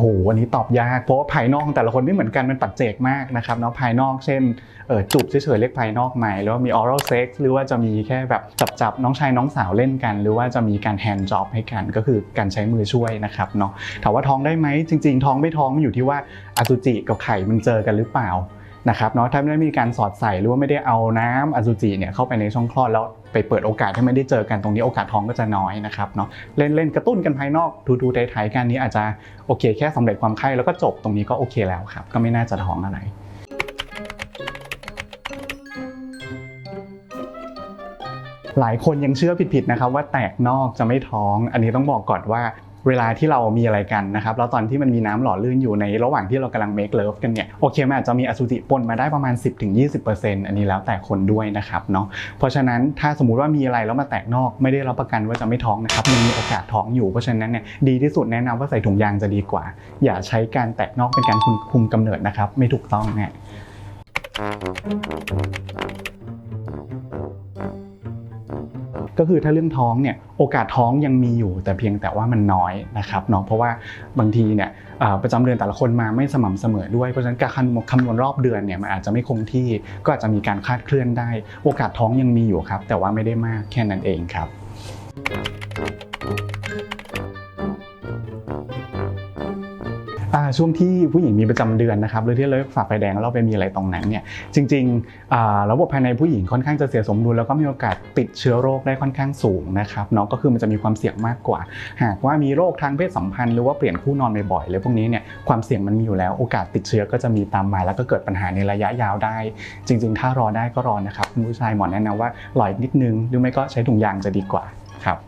โอ้โหวันนี้ตอบยากเพราะว่าภายนอกแต่ละคนไม่เหมือนกันมันปัจเจกมากนะครับเนาะภายนอกเช่นเออจูบเฉยๆเรียกภายนอกไหมหรือว่ามี oral sex หรือว่าจะมีแค่แบบจับๆน้องชายน้องสาวเล่นกัน หรือว่าจะมีการ hand job ให้กันก็คือการใช้มือช่วยนะครับเนาะถามว่าท้องได้ไหมจริง ๆ ท้องไม่ท้องมันอยู่ที่ว่าอสุจิกับไข่มันเจอกันหรือเปล่า นะครับเนาะถ้าไม่ได้มีการสอดใส่หรือว่าไม่ได้เอาน้ำอสุจิเนี่ยเข้าไปในช่องคลอดแล้วไปเปิดโอกาสให้ไม่ได้เจอกันตรงนี้โอกาสท้องก็จะน้อยนะครับเนาะเล่นเล่นกระตุ้นกันภายนอกทูๆไทยๆกันนี้อาจจะโอเค แค่สำเร็จความไข้แล้วก็จบตรงนี้ก็โอเคแล้วครับ ก็ไม่น่าจะท้องอะไรหลายคนยังเชื่อผิดๆนะครับว่าแตกนอกจะไม่ท้อง อันนี้ต้องบอกก่อนว่า เวลาที่เรามีอะไรกันนะครับแล้วตอนที่มันมีน้ำหล่อลื่นอยู่ในระหว่างที่เรากำลัง make love กันเนี่ยโอเคมันอาจจะมีอสุจิปนมาได้ประมาณ 10-20%อันนี้แล้วแต่คนด้วยนะครับเนาะเพราะฉะนั้นถ้าสมมุติว่ามีอะไรแล้วมาแตกนอกไม่ได้รับประกันว่าจะไม่ท้องนะครับยังมีโอกาสท้องอยู่เพราะฉะนั้นเนี่ยดีที่สุดแนะนำว่าใส่ถุงยางจะดีกว่า อย่าใช้การแตกนอกเป็นการคุมกำเนิดนะครับ ไม่ถูกต้องเนี่ย ก็คือถ้าเรื่องท้องเนี่ยโอกาสท้องยังมีอยู่ แต่เพียงแต่ว่ามันน้อยนะครับเนาะเพราะว่าบางทีเนี่ยประจำเดือนแต่ละคนมาไม่สม่ำเสมอด้วยเพราะฉะนั้นการคำนวณรอบเดือนเนี่ยมันอาจจะไม่คงที่ก็อาจจะมีการคาดเคลื่อนได้ โอกาสท้องยังมีอยู่ครับ แต่ว่าไม่ได้มากแค่นั้นเองครับอ่า ช่วงที่ผู้หญิงมีประจำเดือนนะครับหรือที่เราฝ่าไฟแดงแล้วเราไปมีอะไรตรงนั้นเนี่ยจริงๆระบบภายในผู้หญิงค่อนข้างจะเสียสมดุลแล้วก็มีโอกาสติดเชื้อโรคได้ค่อนข้างสูงนะครับเนาะก็คือมันจะมีความเสี่ยงมากกว่า หากว่ามีโรคทางเพศสัมพันธ์หรือว่าเปลี่ยนคู่นอนบ่อยๆเลยพวกนี้เนี่ยความเสี่ยงมันมีอยู่แล้วโอกาสติดเชื้อก็จะมีตามมาแล้วก็เกิดปัญหาในระยะยาวได้ จริง ๆ ถ้ารอได้ก็รอนะครับคุณผู้ชายหมอแนะนำว่ารออีกนิดนึงหรือไม่ก็ใช้ถุงยางจะดีกว่าครับ